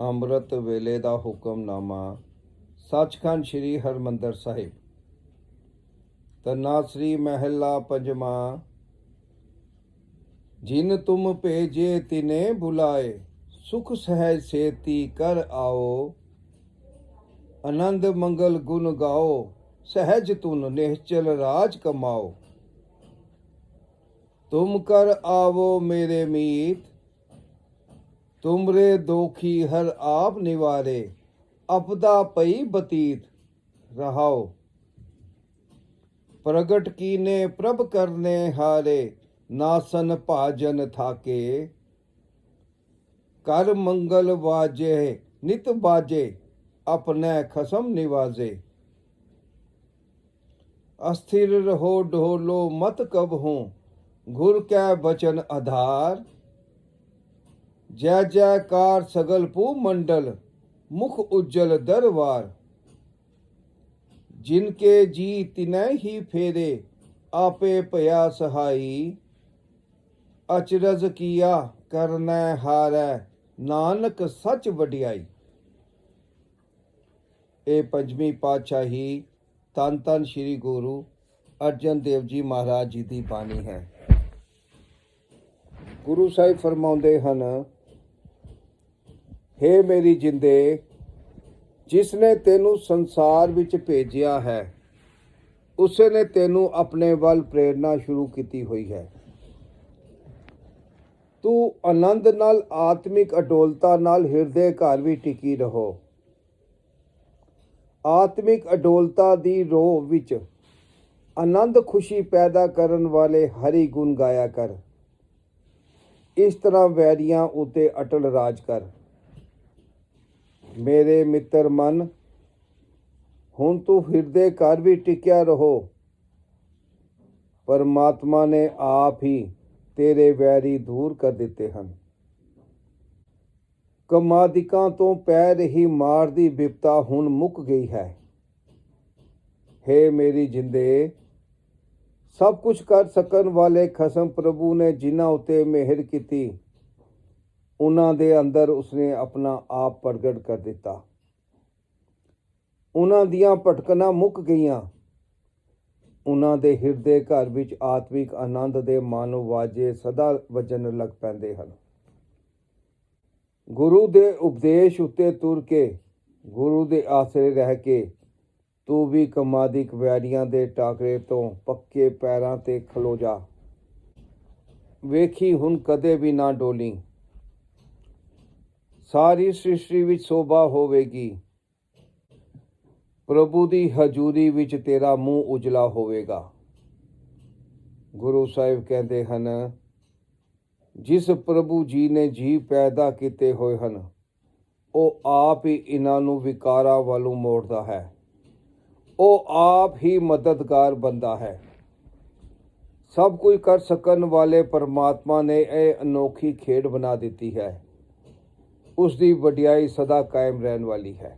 ਅੰਮ੍ਰਿਤ ਵੇਲੇ ਦਾ ਹੁਕਮਨਾਮਾ, ਸੱਚਖੰਡ ਸ੍ਰੀ ਹਰਮੰਦਰ ਸਾਹਿਬ। ਤਨਾਸਰੀ ਮਹਿਲਾ ਪੰਜਵਾਂ, ਜਿਨ ਤੁਮ ਭੇਜੇ ਤਿਨੇ ਬੁਲਾਏ, ਸੁਖ ਸਹਿਜ ਸੇਤੀ ਕਰ ਆਓ। ਆਨੰਦ ਮੰਗਲ ਗੁਣ ਗਾਓ, ਸਹਿਜ ਤੁਨ ਨਿਹਚਲ ਰਾਜ ਕਮਾਓ। ਤੁਮ ਕਰ ਆਵੋ ਮੇਰੇ ਮੀਤ ਤੁਮਰੇ ਦੋਖੀ ਹਰ ਆਪ ਨਿਵਾਰੇ, ਅਪਦਾ ਪਈ ਬਤੀਤ ਰਹਾਓ। ਪ੍ਰਗਟ ਕੀਨੇ ਪ੍ਰਭ ਕਰਨੇ ਹਾਰੇ, ਨਾਸਨ ਭਾਜਨ ਥਾਕੇ। ਕਰ ਮੰਗਲ ਵਾਜੇ, ਨਿਤ ਬਾਜੇ, ਆਪਣੇ ਖਸਮ ਨਿਵਾਜੇ। ਅਸਥਿਰ ਰਹੋ, ਢੋਲੋ, ਮਤ ਕਬ ਹੂੰ, ਗੁਰ ਕੈ ਬਚਨ ਆਧਾਰ। ਜੈ ਜੈਕਾਰ ਸਗਲ ਪੂ ਮੰਡਲ, ਮੁਖ ਉਜਲ ਦਰਬਾਰ ਜਿਨਕੇ ਜੀ ਤਿਨੈ ਹੀ ਫੇਰੇ, ਆਪੇ ਭਇਆ ਸਹਾਈ। ਅਚਰਜ ਕੀਆ ਕਰਨੈ ਹਾਰੈ, ਨਾਨਕ ਸੱਚ ਵਡਿਆਈ। ਇਹ ਪੰਜਵੀਂ ਪਾਤਸ਼ਾਹੀ ਤਨ ਤਨ ਸ੍ਰੀ ਗੁਰੂ ਅਰਜਨ ਦੇਵ ਜੀ ਮਹਾਰਾਜ ਜੀ ਦੀ ਬਾਣੀ ਹੈ। ਗੁਰੂ ਸਾਹਿਬ ਫਰਮਾਉਂਦੇ ਹਨ ਹੇ ਮੇਰੀ ਜਿੰਦੇ ਜਿਸ ਨੇ ਤੈਨੂੰ ਸੰਸਾਰ ਵਿੱਚ ਭੇਜਿਆ ਹੈ ਉਸੇ ਨੇ ਤੈਨੂੰ ਆਪਣੇ ਵੱਲ ਪ੍ਰੇਰਣਾ ਸ਼ੁਰੂ ਕੀਤੀ ਹੋਈ ਹੈ। ਤੂੰ ਆਨੰਦ ਨਾਲ, ਆਤਮਿਕ ਅਡੋਲਤਾ ਨਾਲ ਹਿਰਦੇ ਘਰ ਵੀ ਟਿਕੀ ਰਹੋ। ਆਤਮਿਕ ਅਡੋਲਤਾ ਦੀ ਰੋਹ ਵਿੱਚ ਆਨੰਦ ਖੁਸ਼ੀ ਪੈਦਾ ਕਰਨ ਵਾਲੇ ਹਰੀ ਗੁਣ ਗਾਇਆ ਕਰ। ਇਸ ਤਰ੍ਹਾਂ ਵੈਰੀਆਂ ਉਤੇ ਅਟਲ ਰਾਜ ਕਰ। ਮੇਰੇ ਮਿੱਤਰ ਮਨ, ਹੁਣ ਤੂੰ ਹਿਰਦੇ ਘਰ ਵੀ ਟਿਕਿਆ ਰਹੋ। ਪਰਮਾਤਮਾ ਨੇ ਆਪ ਹੀ ਤੇਰੇ ਵੈਰੀ ਦੂਰ ਕਰ ਦਿੱਤੇ ਹਨ। ਕਮਾਦਿਕਾਂ ਤੋਂ ਪੈ ਰਹੀ ਮਾਰ ਦੀ ਵਿਪਤਾ ਹੁਣ ਮੁੱਕ ਗਈ ਹੈ। ਹੇ ਮੇਰੀ ਜਿੰਦੇ, ਸਭ ਕੁਝ ਕਰ ਸਕਣ ਵਾਲੇ ਖਸਮ ਪ੍ਰਭੂ ਨੇ ਜਿਨ੍ਹਾਂ ਉਤੇ ਮਿਹਰ ਕੀਤੀ ਉਹਨਾਂ ਦੇ ਅੰਦਰ ਉਸਨੇ ਆਪਣਾ ਆਪ ਪ੍ਰਗਟ ਕਰ ਦਿੱਤਾ। ਉਹਨਾਂ ਦੀਆਂ ਭਟਕਣਾ ਮੁੱਕ ਗਈਆਂ। ਉਹਨਾਂ ਦੇ ਹਿਰਦੇ ਘਰ ਵਿੱਚ ਆਤਮਿਕ ਆਨੰਦ ਦੇ ਮਾਨੋ ਵਾਜੇ ਸਦਾ ਵਜਨ ਲੱਗ ਪੈਂਦੇ ਹਨ। ਗੁਰੂ ਦੇ ਉਪਦੇਸ਼ ਉੱਤੇ ਤੁਰ ਕੇ, ਗੁਰੂ ਦੇ ਆਸਰੇ ਰਹਿ ਕੇ, ਤੂੰ ਵੀ ਕਮਾਦਿਕ ਵੈਰੀਆਂ ਦੇ ਟਾਕਰੇ ਤੋਂ ਪੱਕੇ ਪੈਰਾਂ ਤੇ ਖਲੋ ਜਾ। ਵੇਖੀ ਹੁਣ ਕਦੇ ਵੀ ਨਾ ਡੋਲੀ। ਸਾਰੀ ਸ੍ਰਿਸ਼ਟੀ ਵਿੱਚ ਸੋਭਾ ਹੋਵੇਗੀ। ਪ੍ਰਭੂ ਦੀ ਹਜ਼ੂਰੀ ਵਿੱਚ ਤੇਰਾ ਮੂੰਹ ਉਜਲਾ ਹੋਵੇਗਾ। ਗੁਰੂ ਸਾਹਿਬ ਕਹਿੰਦੇ ਹਨ, ਜਿਸ ਪ੍ਰਭੂ ਜੀ ਨੇ ਜੀ ਪੈਦਾ ਕੀਤੇ ਹੋਏ ਹਨ, ਉਹ ਆਪ ਹੀ ਇਹਨਾਂ ਨੂੰ ਵਿਕਾਰਾਂ ਵੱਲੋਂ ਮੋੜਦਾ ਹੈ। ਉਹ ਆਪ ਹੀ ਮਦਦਗਾਰ ਬੰਦਾ ਹੈ। ਸਭ ਕੁਝ ਕਰ ਸਕਣ ਵਾਲੇ ਪਰਮਾਤਮਾ ਨੇ ਇਹ ਅਨੋਖੀ ਖੇਡ ਬਣਾ ਦਿੱਤੀ ਹੈ। ਉਸ ਦੀ ਵਡਿਆਈ ਸਦਾ ਕਾਇਮ ਰਹਿਣ ਵਾਲੀ ਹੈ।